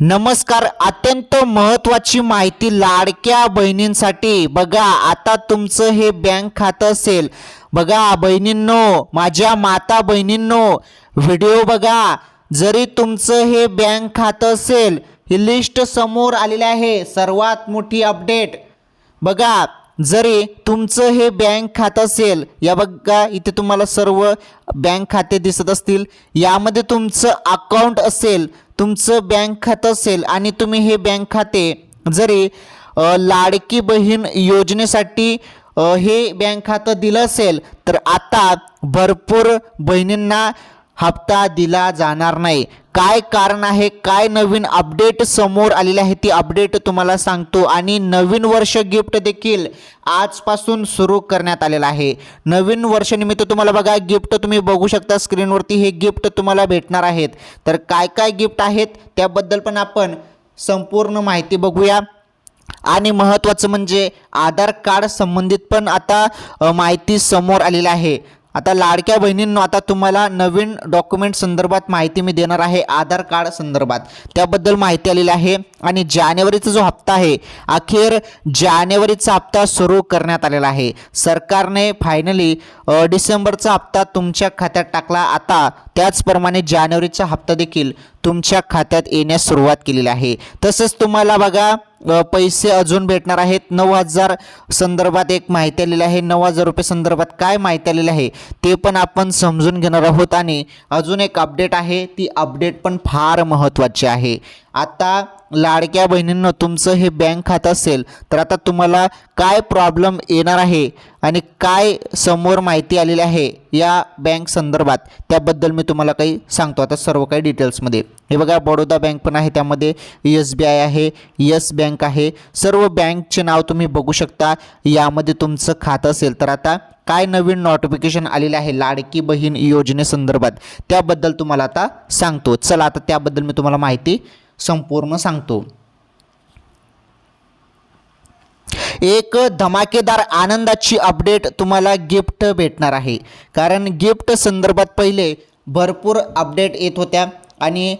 नमस्कार अत्यंत महत्त्वाची माहिती लाडक्या बहिणींसाठी. बघा आता तुमचं हे बँक खातं असेल. बघा बहिणींनो माझ्या माता बहिणींनो व्हिडिओ बघा. जरी तुमचं हे बँक खातं असेल ही लिस्ट समोर आलेली आहे. सर्वात मोठी अपडेट. बघा जरी तुमचं हे बँक खातं असेल या बघा इथे तुम्हाला सर्व बँक खाते दिसत असतील. यामध्ये तुमचं अकाउंट असेल तुमचं बँक खातं असेल आणि तुम्ही हे बँक खाते जरी लाडकी बहीण योजनेसाठी हे बँक खातं दिलं असेल तर आता भरपूर बहिणींना हप्ता दिला जाणार नाही. काय कारण आहे काय नवीन अपडेट समोर आलेले आहे ती अपडेट तुम्हाला सांगतो. आणि नवीन वर्ष गिफ्ट देखील आजपासून सुरू करण्यात आलेलं आहे. नवीन वर्षानिमित्त तुम्हाला बघा गिफ्ट तुम्ही बघू शकता स्क्रीनवरती हे गिफ्ट तुम्हाला भेटणार आहेत. तर काय काय गिफ्ट आहेत त्याबद्दल पण आपण संपूर्ण माहिती बघूया. आणि महत्त्वाचं म्हणजे आधार कार्ड संबंधित पण आता माहिती समोर आलेली आहे. आता लाडक्या बहिणींनो आता तुम्हाला नवीन डॉक्युमेंट संदर्भात माहिती मी देणार आहे आधार कार्ड संदर्भात. त्याबद्दल माहिती आलेली आहे आणि जानेवारीचा जो हप्ता आहे अखेर जानेवारीचा हप्ता सुरू करण्यात आलेला आहे. सरकारने फायनली डिसेंबरचा हप्ता तुमच्या खात्यात टाकला. आता त्याचप्रमाणे जानेवारीचा हप्ता देखील तुमच्या खात्यात येण्यास सुरुवात केलेली आहे. तसंच तुम्हाला बघा पैसे अजून भेटणार आहेत. नऊ हजार संदर्भात एक माहिती आलेली आहे. नऊ हजार रुपये संदर्भात काय माहिती आलेली आहे ते पण आपण समजून घेणार आहोत. आणि अजून एक अपडेट आहे. ती अपडेट पण फार महत्त्वाची आहे. आता लाडक्या बहिणींना तुमचं हे बँक खातं असेल तर आता तुम्हाला काय प्रॉब्लेम येणार आहे आणि काय समोर माहिती आलेली आहे या बँक संदर्भात? त्याबद्दल मी तुम्हाला काही सांगतो. आता सर्व काही डिटेल्समध्ये हे बघा बडोदा बँक पण आहे त्यामध्ये एस बी आय आहे येस बँक आहे. सर्व बँकचे नाव तुम्ही बघू शकता. यामध्ये तुमचं खातं असेल तर आता काय नवीन नोटिफिकेशन आलेले आहे लाडकी बहीण योजनेसंदर्भात त्याबद्दल तुम्हाला आता सांगतो. चला आता त्याबद्दल मी तुम्हाला माहिती संपूर्ण सांगतो. एक धमाकेदार आनंदाची अपडेट तुम्हाला गिफ्ट भेटणार आहे. कारण गिफ्ट संदर्भात पहिले भरपूर अपडेट येत होत्या. आणि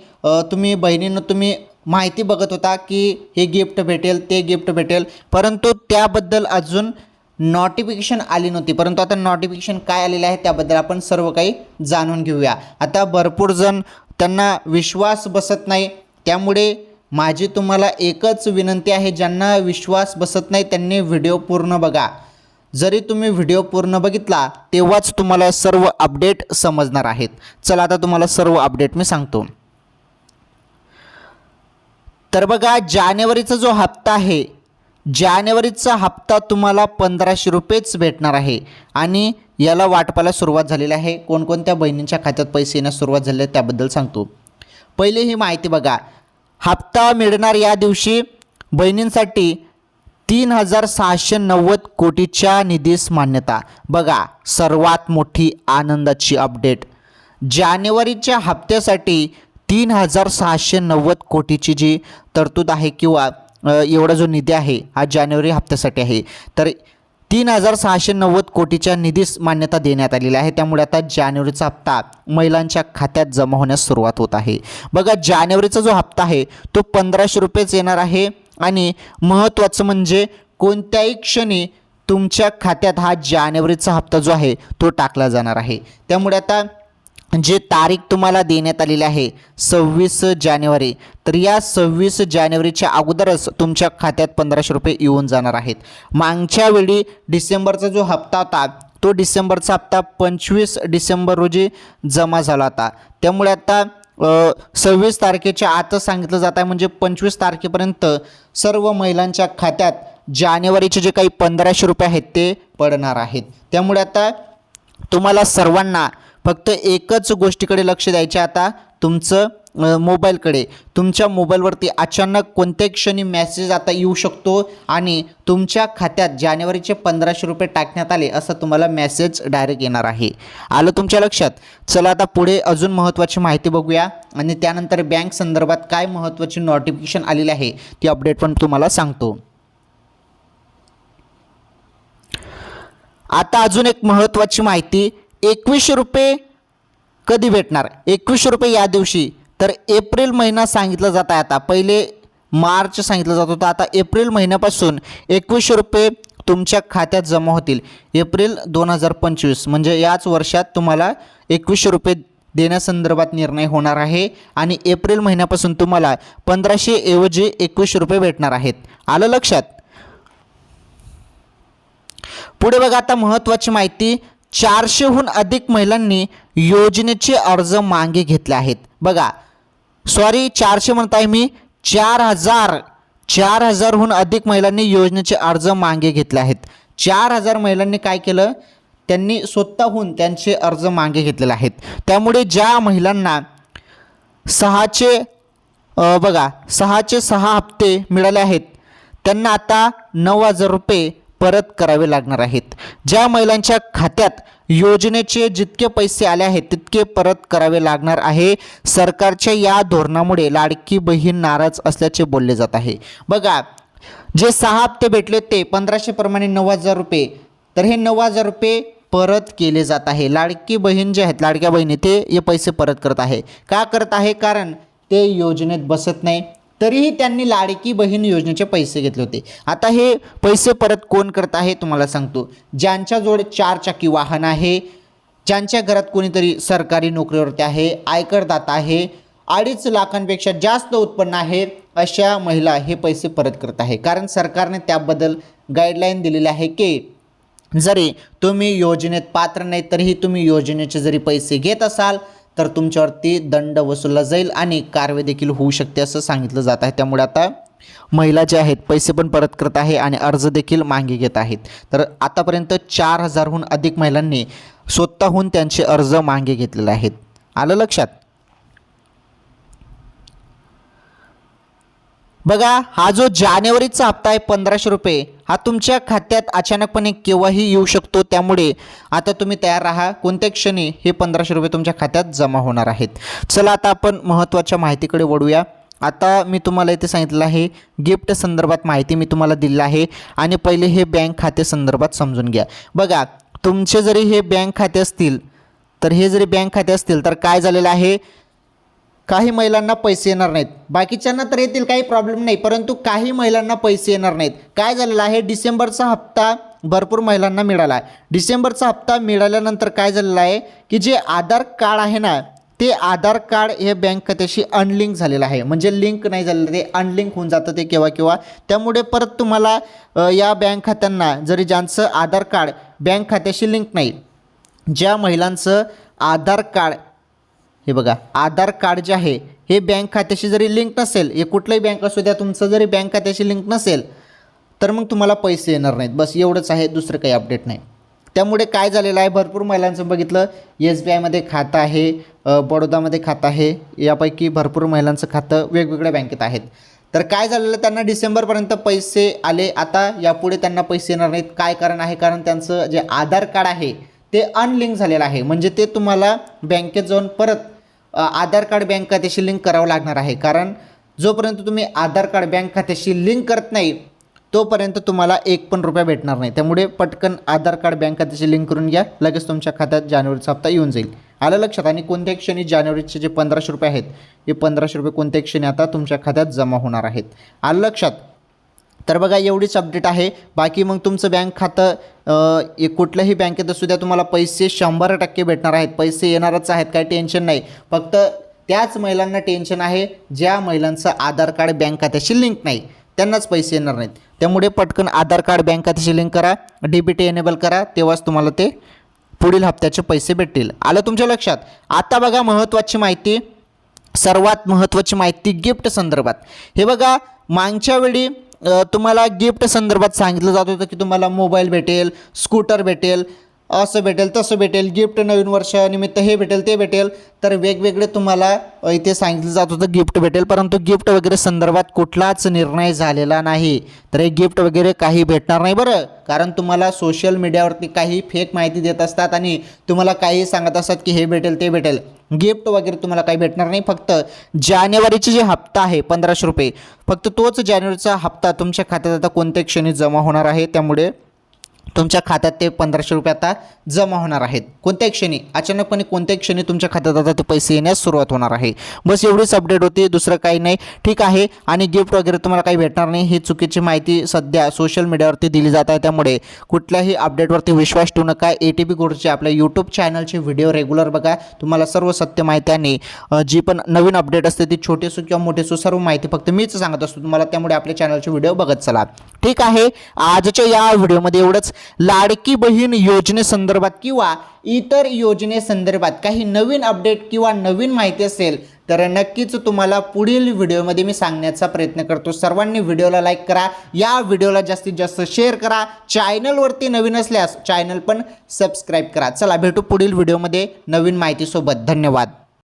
तुम्ही बहिणींना तुम्ही माहिती बघत होता की हे गिफ्ट भेटेल ते गिफ्ट भेटेल. परंतु त्याबद्दल अजून नोटिफिकेशन आली नव्हती. परंतु आता नोटिफिकेशन काय आलेलं आहे त्याबद्दल आपण सर्व काही जाणून घेऊया. आता भरपूर जण त्यांना विश्वास बसत नाही. त्यामुळे माझी तुम्हाला एकच विनंती आहे ज्यांना विश्वास बसत नाही त्यांनी व्हिडिओ पूर्ण बघा. जरी तुम्ही व्हिडिओ पूर्ण बघितला तेव्हाच तुम्हाला सर्व अपडेट समजणार आहेत. चला आता तुम्हाला सर्व अपडेट मी सांगतो. तर बघा जानेवारीचा जो हप्ता आहे जानेवारीचा हप्ता तुम्हाला पंधराशे रुपयेच भेटणार आहे. आणि याला वाटपाला सुरुवात झालेली आहे. कोणकोणत्या बहिणींच्या खात्यात पैसे येण्यास सुरुवात झाली आहे त्याबद्दल सांगतो. पहिले ही माहिती बघा. हप्ता मिळणार या दिवशी बहिणींसाठी तीन हजार सहाशे नव्वद कोटीच्या निधीस मान्यता. बघा सर्वात मोठी आनंदाची अपडेट. जानेवारीच्या हप्त्यासाठी तीन हजार सहाशे नव्वद कोटीची जी तरतूद आहे किंवा एवढा जो निधी आहे हा जानेवारी हप्त्यासाठी आहे. तर तीन हजार सहाशे नव्वद कोटीच्या निधीस मान्यता देण्यात आलेली आहे. त्यामुळे आता जानेवारीचा हप्ता महिलांच्या खात्यात जमा होण्यास सुरुवात होत आहे. बघा जानेवारीचा जो हप्ता आहे तो पंधराशे रुपयेच येणार आहे. आणि महत्त्वाचं म्हणजे कोणत्याही क्षणी तुमच्या खात्यात हा जानेवारीचा हप्ता जो आहे तो टाकला जाणार आहे. त्यामुळे आता जे तारीख तुम्हाला देण्यात आलेली आहे सव्वीस जानेवारी. तर या सव्वीस जानेवारीच्या अगोदरच तुमच्या खात्यात पंधराशे रुपये येऊन जाणार आहेत. मागच्या वेळी डिसेंबरचा जो हप्ता होता तो डिसेंबरचा हप्ता पंचवीस डिसेंबर रोजी जमा झाला होता. त्यामुळे आता सव्वीस तारखेच्या आतच सांगितलं जात आहे म्हणजे पंचवीस तारखेपर्यंत सर्व महिलांच्या खात्यात जानेवारीचे जे काही पंधराशे रुपये आहेत ते पडणार आहेत. त्यामुळे आता तुम्हाला सर्वांना फक्त एकच गोष्टीकडे लक्ष द्यायचे आता तुमचं मोबाईलकडे. तुमच्या मोबाईलवरती अचानक कोणत्याही क्षणी मेसेज आता येऊ शकतो आणि तुमच्या खात्यात जानेवारीचे पंधराशे रुपये टाकण्यात आले असं तुम्हाला मेसेज डायरेक्ट येणार आहे. आलं तुमच्या लक्षात? चला आता पुढे अजून महत्त्वाची माहिती बघूया आणि त्यानंतर बँक संदर्भात काय महत्त्वाची नोटिफिकेशन आलेली आहे ती अपडेट पण तुम्हाला सांगतो. आता अजून एक महत्त्वाची माहिती एकवीसशे रुपये कधी भेटणार? एकवीसशे रुपये या दिवशी. तर एप्रिल महिना सांगितला जात आहे आता. पहिले मार्च सांगितलं जात होतं. आता एप्रिल महिन्यापासून एकवीसशे रुपये तुमच्या खात्यात जमा होतील. एप्रिल दोन हजार पंचवीस. म्हणजे याच वर्षात तुम्हाला एकवीसशे रुपये देण्यासंदर्भात निर्णय होणार आहे. आणि एप्रिल महिन्यापासून तुम्हाला पंधराशे ऐवजी एकवीसशे रुपये भेटणार आहेत. आलं लक्षात? पुढे बघा आता महत्त्वाची माहिती. चारशेहून अधिक महिलांनी योजनेचे अर्ज मागे घेतले आहेत. बघा सॉरी चारशे म्हणत आहे मी. चार हजार चार हजारहून अधिक महिलांनी योजनेचे अर्ज मागे घेतले आहेत. चार हजार महिलांनी काय केलं? त्यांनी स्वतःहून त्यांचे अर्ज मागे घेतलेले आहेत. त्यामुळे ज्या महिलांना सहाचे बघा सहाचे सहा हप्ते मिळाले आहेत त्यांना आता नऊ हजार रुपये परत करावे लागणार आहेत. ज्या महिलांच्या खात्यात योजनेचे जितके पैसे आले आहेत तितके परत करावे लागणार आहे. सरकारच्या या धोरणामुळे लाडकी बहीण नाराज असल्याचे बोलले जात आहे. बघा जे सहा हप्ते भेटले ते पंधराशे प्रमाणे नऊ हजार रुपये. तर हे नऊ हजार रुपये परत केले जात आहे. लाडकी बहीण जे आहेत लाडक्या बहिणी ते हे पैसे परत करत आहे. का करत आहे? कारण ते योजनेत बसत नाही. तरीही त्यांनी लाडकी बहीण योजनेचे पैसे घेतले होते. आता हे पैसे परत कोण करत आहे तुम्हाला सांगतो. ज्यांच्याजवळ चारचाकी वाहन आहे ज्यांच्या घरात कोणीतरी सरकारी नोकरीवरती आहे आयकरदाता आहे अडीच लाखांपेक्षा जास्त उत्पन्न आहे अशा महिला हे पैसे परत करत आहे. कारण सरकारने त्याबद्दल गाईडलाईन दिलेली आहे की जरी तुम्ही योजनेत पात्र नाही तरीही तुम्ही योजनेचे जरी पैसे घेत असाल तर तुमच्यावरती दंड वसूलला जाईल आणि कारवाई देखील होऊ शकते असं सांगितलं जात आहे. त्यामुळे आता महिला ज्या आहेत पैसे पण परत करत आहे आणि अर्ज देखील मागे घेत आहेत. तर आतापर्यंत चार हजारहून अधिक महिलांनी स्वतःहून त्यांचे अर्ज मागे घेतलेले आहेत. आलं लक्षात? बघा हा जो जानेवारीचा हप्ता आहे पंधराशे रुपये हा तुमच्या खात्यात अचानकपणे केव्हाही येऊ शकतो त्यामुळे आता तुम्ही तयार राहा. कोणत्या क्षणी हे पंधराशे रुपये तुमच्या खात्यात जमा होणार आहेत? चला आता आपण महत्त्वाच्या माहितीकडे वळूया. आता मी तुम्हाला इथे सांगितलं आहे गिफ्ट संदर्भात माहिती मी तुम्हाला दिली आहे आणि पहिले हे बँक खाते संदर्भात समजून घ्या. बघा तुमचे जरी हे बँक खाते असतील तर हे जरी बँक खाते असतील तर काय झालेलं आहे? काही महिलांना पैसे येणार नाहीत. बाकीच्यांना तर येतील काही प्रॉब्लेम नाही. परंतु काही महिलांना पैसे येणार नाहीत. काय झालेलं आहे? डिसेंबरचा हप्ता भरपूर महिलांना मिळाला आहे. डिसेंबरचा हप्ता मिळाल्यानंतर काय झालेलं आहे? की जे आधार कार्ड आहे ना ते आधार कार्ड हे बँक खात्याशी अनलिंक झालेलं आहे. म्हणजे लिंक नाही झालेलं ते अनलिंक होऊन जातं ते केव्हा केव्हा. त्यामुळे परत तुम्हाला या बँक खात्यांना जरी ज्यांचं आधार कार्ड बँक खात्याशी लिंक नाही ज्या महिलांचं आधार कार्ड हे बघा आधार कार्ड जे आहे हे बँक खात्याशी जरी लिंक नसेल हे कुठलंही बँक असू द्या तुमचं जरी बँक खात्याशी लिंक नसेल तर मग तुम्हाला पैसे येणार नाहीत. बस एवढंच आहे दुसरं काही अपडेट नाही. त्यामुळे काय झालेलं आहे भरपूर महिलांचं बघितलं. एस बी आयमध्ये खातं आहे बडोदामध्ये खातं आहे यापैकी भरपूर महिलांचं खातं वेगवेगळ्या बँकेत आहेत. तर काय झालेलं त्यांना डिसेंबरपर्यंत पैसे आले. आता यापुढे त्यांना पैसे येणार नाहीत. काय कारण आहे? कारण त्यांचं जे आधार कार्ड आहे ते अनलिंक झालेलं आहे. म्हणजे ते तुम्हाला बँकेत जाऊन परत आधार कार्ड बँक खात्याशी लिंक करावं लागणार आहे. कारण जोपर्यंत तुम्ही आधार कार्ड बँक खात्याशी लिंक करत नाही तोपर्यंत तुम्हाला एक पण रुपया भेटणार नाही. त्यामुळे पटकन आधार कार्ड बँक खात्याशी लिंक करून घ्या. लगेच तुमच्या खात्यात जानेवारीचा हप्ता येऊन जाईल. आलं लक्षात? आणि कोणत्या क्षणी जानेवारीचे जे पंधराशे रुपये आहेत हे पंधराशे रुपये कोणत्या क्षणी आता तुमच्या खात्यात जमा होणार आहेत? आलं लक्षात? तर बघा एवढीच अपडेट आहे. बाकी मग तुमचं बँक खातं कुठल्याही बँकेत असू द्या तुम्हाला पैसे शंभर टक्के भेटणार आहेत. पैसे येणारच आहेत काही टेन्शन नाही. फक्त त्याच महिलांना टेन्शन आहे ज्या महिलांचं आधार कार्ड बँक खात्याशी लिंक नाही. त्यांनाच पैसे येणार नाहीत. त्यामुळे पटकन आधार कार्ड बँक खात्याशी लिंक करा डी टी एनेबल करा तेव्हाच तुम्हाला ते पुढील हप्त्याचे पैसे भेटतील. आलं तुमच्या लक्षात? आता बघा महत्त्वाची माहिती. सर्वात महत्त्वाची माहिती गिफ्ट संदर्भात. हे बघा मागच्या वेळी तुम्हाला गिफ्ट संदर्भात सांगितलं जात होतं की तुम्हाला मोबाईल भेटेल स्कूटर भेटेल. असं भेटेल तसं भेटेल गिफ्ट नवीन वर्षानिमित्त हे भेटेल ते भेटेल. तर वेगवेगळे तुम्हाला इथे सांगितलं जात होतं गिफ्ट भेटेल. परंतु गिफ्ट वगैरे संदर्भात कुठलाच निर्णय झालेला नाही. तर हे गिफ्ट वगैरे काही भेटणार नाही बरं. कारण तुम्हाला सोशल मीडियावरती काही फेक माहिती देत असतात आणि तुम्हाला काही सांगत असतात की हे भेटेल ते भेटेल. गिफ्ट वगैरे तुम्हाला काही भेटणार नाही. फक्त जानेवारीचे जे हप्ता आहे पंधराशे रुपये. फक्त तोच जानेवारीचा हप्ता तुमच्या खात्यात आता कोणत्या क्षणी जमा होणार आहे त्यामुळे तुमच्या खात्यात ते पंधराशे रुपये आता जमा होणार आहेत. कोणत्याही क्षणी अचानकपणे कोणत्याही क्षणी तुमच्या खात्यात आता ते पैसे येण्यास सुरुवात होणार आहे. बस एवढीच अपडेट होती दुसरं काही नाही. ठीक आहे आणि गिफ्ट वगैरे तुम्हाला काही भेटणार नाही ही चुकीची माहिती सध्या सोशल मीडियावरती दिली जात आहे. त्यामुळे कुठल्याही अपडेटवरती विश्वास ठेवू नका. ए टी पी कोडचे आपल्या यूट्यूब चॅनलचे व्हिडिओ रेग्युलर बघा. तुम्हाला सर्व सत्य माहिती आणि जी पण नवीन अपडेट असते ती छोटी असो किंवा मोठी असो सर्व माहिती फक्त मीच सांगत असतो. तुम्हाला त्यामुळे आपल्या चॅनलचे व्हिडिओ बघत चला. ठीक आहे आजच्या या व्हिडिओमध्ये एवढंच. लाडकी बहीण योजनेसंदर्भात किंवा इतर योजनेसंदर्भात काही नवीन अपडेट किंवा नवीन माहिती असेल तर नक्कीच तुम्हाला पुढील व्हिडिओमध्ये मी सांगण्याचा प्रयत्न करतो. सर्वांनी व्हिडिओला लाईक करा. या व्हिडिओला जास्तीत जास्त शेअर करा. चॅनलवरती नवीन असल्यास चॅनल पण सबस्क्राईब करा. चला भेटू पुढील व्हिडिओमध्ये नवीन माहितीसोबत. धन्यवाद.